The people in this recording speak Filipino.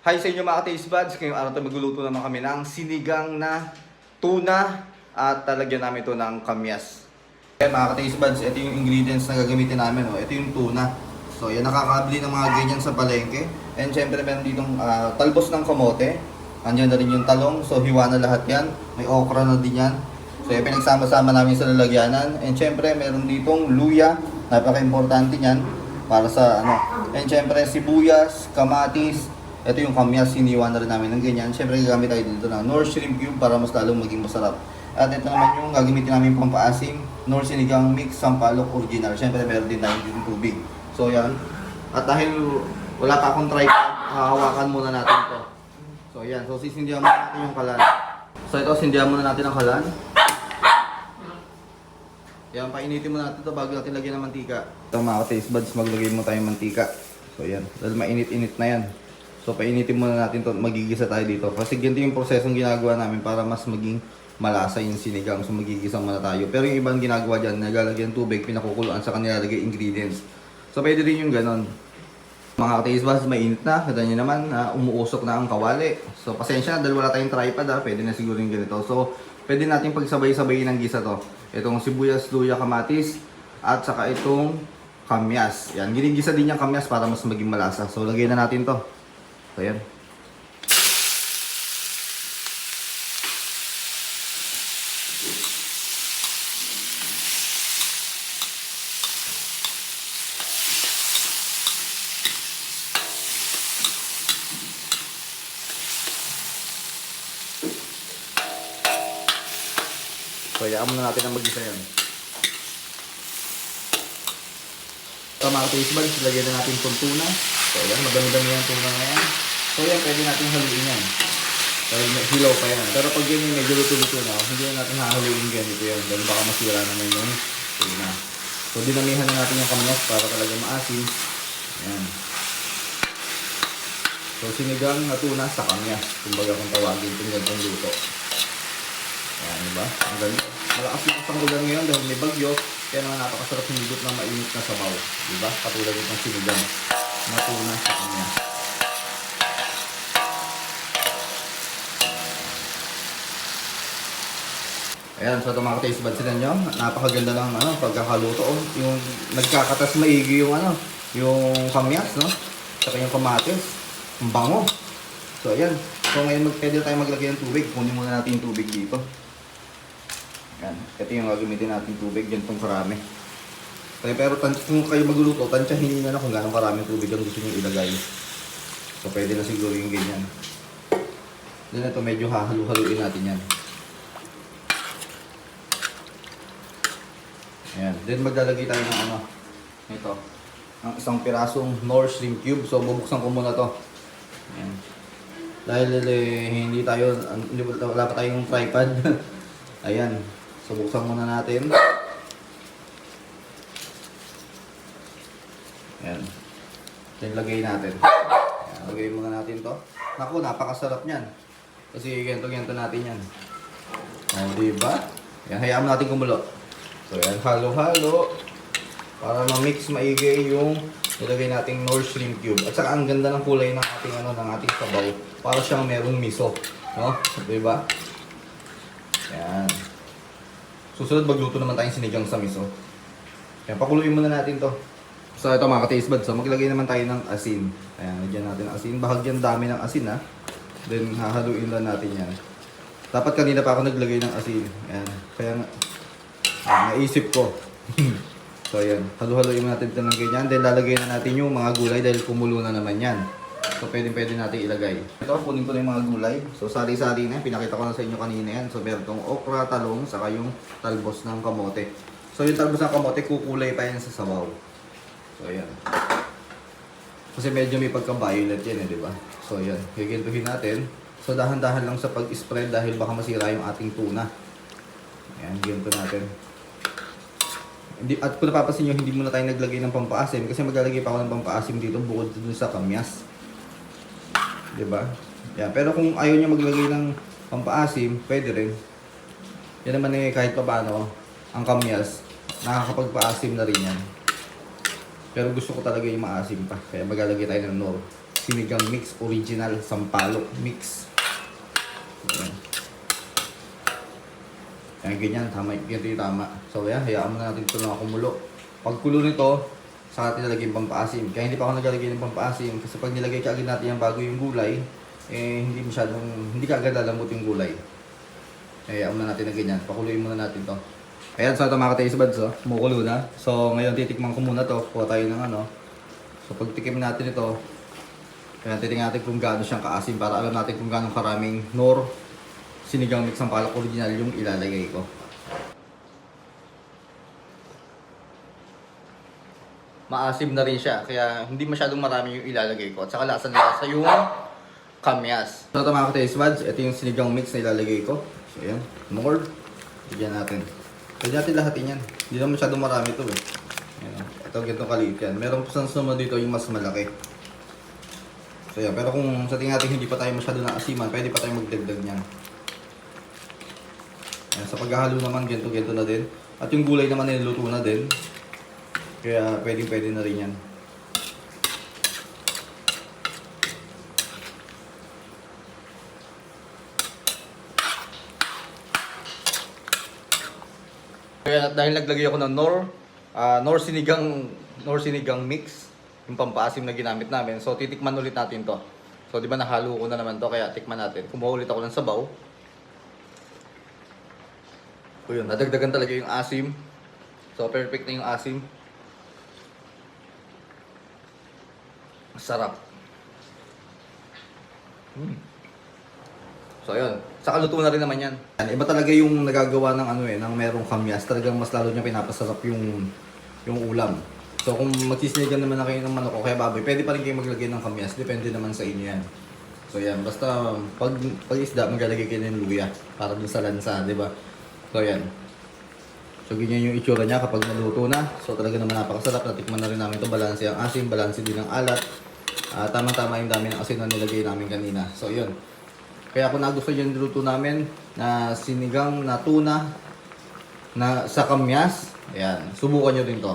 Hi sa inyo mga taste buds. Ngayong araw tayo magluluto naman kami ng sinigang na tuna at talagyan namin ito ng kamyas. Kaya mga taste buds, ito yung ingredients na gagamitin namin. Oh. Ito yung tuna. So yan, nakakabili ng mga ganyan sa palengke. And syempre meron ditong ah, talbos ng kamote. Andiyan na rin yung talong. So hiwa na lahat yan. May okra na din yan. So yan, pinagsama-sama namin sa lalagyanan. And syempre meron ditong luya. Napaka-importante niyan para sa ano. And syempre sibuyas, kamatis, ito yung kamyas, hiniwa na rin namin ng ganyan. Siyempre gagamit tayo dito ng Nor Shrimp Cube para mas lalong maging masarap. At ito naman yung gagamitin namin pampaasim, Nor Sinigang Mix Sampalok Original. Siyempre meron din tayong yung tubig. So yan. At dahil wala pa akong tripod, hahawakan muna natin to. So yan. So sisindihan muna natin yung kalan. So ito, sindihan muna natin ang kalan. Yan, painitin muna natin ito bago natin lagyan ng mantika. Ito mga taste buds, maglagay mo tayong mantika. So yan, dahil mainit-init na yan. So painitin muna natin to magigisa tayo dito. Kasi ganito yung prosesong ginagawa namin para mas maging malasa yung sinigang. So magigisa muna tayo. Pero yung ibang ginagawa dyan, naglalagyan ng tubig, pinakukuluan sa kanila lagay ingredients. So pwede rin yung ganon. Mga taste buds, mainit na. Kita nyo naman, na umuusok na ang kawali. So pasensya na dahil wala tayong tripod ha. Pwede na siguro yung ganito. So pwede natin pagsabay-sabayin ng gisa to. Itong sibuyas, luya, kamatis, at saka itong kamyas. Yan, ginigisa din yung kamyas para mas maging malasa. So lagay na natin to. So yan. So, hayaan muna natin ang mag-isa yan. So, mga buds, lagyan na natin itong tuna. So, yan, madami-dami yung tuna na yan. So, yan, pwede natin haluin yan. May hilaw pa yan. Pero pag yan yung medyo luto-luto na, hindi na natin hahaluin ganito yan. Dahil baka masira naman yung tuna. So, dinamihan na natin yung kamyas para talaga maasim. Yan. So, sinigang na tuna sa kamyas. Kumbaga kung tawagin itong gantong luto. Ayan, diba? Ang ganda. Malakas lakas ang ngayon dahil may bagyo. Kaya naman napakasarap humigop ng mainit na sabaw. Diba? Katulad itong sinigang na tuna sa kanya. Ayan, so ito mga taste buds sila nyo. Napakaganda ng ano, pagkakaluto. Oh. Yung nagkakatas maigi yung ano, yung kamyas, no? Saka yung kamatis. Ang bango. So ayan. So ngayon mag pwede tayo maglagay ng tubig. Kunin muna natin yung tubig dito. Yan. Ito yung gagamitin natin tubig. Ganitong karami. Okay, pero kung kayo magluluto, tansyahin nyo na kung gano'ng karaming tubig ang gusto nyo ilagay. So pwede na siguro yung ganyan. Then ito medyo hahalu-haluin natin yan. Ayan. Then maglalagay tayo ng ano. Ito. Ang isang pirasong Nor Shrimp Cube. So bubuksan ko muna to. Ayan. Dahil eh, hindi tayo, hindi, wala pa tayong tripod. Ayan. So buksan muna natin. Ayan. Then lagay natin. Ayan, lagay muna natin to. Naku, napakasarap niyan. Kasi ganito-ganito natin yan. O, diba? Ayan, hayaan mo natin kumulo. So, ayan, halo-halo. Para ma-mix maigi yung ilagay nating Nor Shrimp Cube. At saka ang ganda ng kulay ng ating ano ng ating sabaw. Para siyang merong miso, no? 'Di ba? Yan. Susunod magluto naman tayong sinigang sa miso. Kaya pakuluin muna natin 'to. So ito mga ka-taste buds, so maglagay naman tayo ng asin. Ayan, lagyan natin ng asin. Bahagyan dami ng asin ha. Then hahaluin lang natin yan. Dapat kanina pa ako naglagay ng asin. Ayan. Kaya ah, naisip ko. So ayan, halu-haluin natin ito ng ganyan. Then lalagay na natin yung mga gulay dahil kumulo na naman yan. So pwede pwede natin ilagay. Ito, kunin ko na yung mga gulay. So sari-sari na yan. Pinakita ko na sa inyo kanina yan. So meron tong okra, talong, saka yung talbos ng kamote. So yung talbos ng kamote, kukulay pa yan sa sabaw. So ayan. Kasi medyo may pagka-violet yan eh, di ba? So ayan, higintuhin natin. So dahan-dahan lang sa pag-spread dahil baka masira yung ating tuna. Ayan, ginto natin. Hindi, at kung napapansin nyo, hindi muna tayo naglagay ng pampaasim kasi maglalagay pa ako ng pampaasim dito bukod dun sa kamyas. ba? Yan. Pero kung ayaw nyo maglagay ng pampaasim, pwede rin. Yan naman eh, kahit pa paano, ang kamyas, nakakapagpaasim na rin yan. Pero gusto ko talaga yung maasim pa. Kaya maglalagay tayo ng nor. sinigang mix original sampalok mix. Ayan. Ayan, ganyan, tama, ganito yung tama. So, ayan, hayaan mo na natin ito na kumulo. Pag kulo nito, saka natin nilagay yung pampaasim. Kaya hindi pa ako naglalagay ng pampaasim kasi pag nilagay ka agad natin yung bago yung gulay, eh, hindi masyadong, hindi ka agad lalambot yung gulay. Hayaan mo na natin na ganyan. Pakuluin muna natin to. Ayan, so ito mga ka-taste buds, oh. Kumukulo na. So, ngayon titikman ko muna to. Kuha tayo ng ano. So, pag tikim natin ito, kaya titingnan natin kung gaano siyang kaasim para alam natin kung gaano karaming nor sinigang mix ng palak original yung ilalagay ko. Maasim na rin siya, kaya hindi masyadong marami yung ilalagay ko. At saka lasa-lasa yung kamyas. So ito mga ka-taste buds, ito yung sinigang mix na ilalagay ko. So ayan, more. Bigyan natin. Pwede natin lahatin yan. Hindi naman masyadong marami ito eh. Ayan, ito ganito kaliit yan. Meron pa sa sumunod dito yung mas malaki. So yan, pero kung sa tingin natin hindi pa tayo masyado na asiman, pwede pa tayo magdagdag niyan. Ayan, sa paghahalo naman, gento-gento na din. At yung gulay naman niluto na din. Kaya pwede pwede na rin yan. Kaya dahil naglagay ako ng Nor, ah, Nor sinigang, Nor sinigang mix, yung pampaasim na ginamit namin. So titikman ulit natin to. So di ba nahalo ko na naman to kaya tikman natin. Kumuha ulit ako ng sabaw. So yun, nadagdagan talaga yung asim. So perfect na yung asim. Sarap. Hmm. So ayun, sa kaluto na rin naman yan. Iba talaga yung nagagawa ng ano eh, ng merong kamyas. Talagang mas lalo niya pinapasarap yung yung ulam. So kung magsisinigan naman na kayo ng manok o kaya baboy, pwede pa rin kayo maglagay ng kamyas. Depende naman sa inyo yan. So yan, basta pag, pag isda, maglalagay kayo ng luya para dun sa lansa, di ba? So yan. So ganyan yung itsura niya kapag naluto na. So talaga naman napakasarap. Natikman na rin namin ito. Balanse ang asim, balanse din ang alat. Ah, tama-tama yung dami ng asin na nilagay namin kanina. So yun. Kaya kung nagustuhan yung niluto namin na sinigang na tuna na sa kamyas, ayan, subukan nyo din to.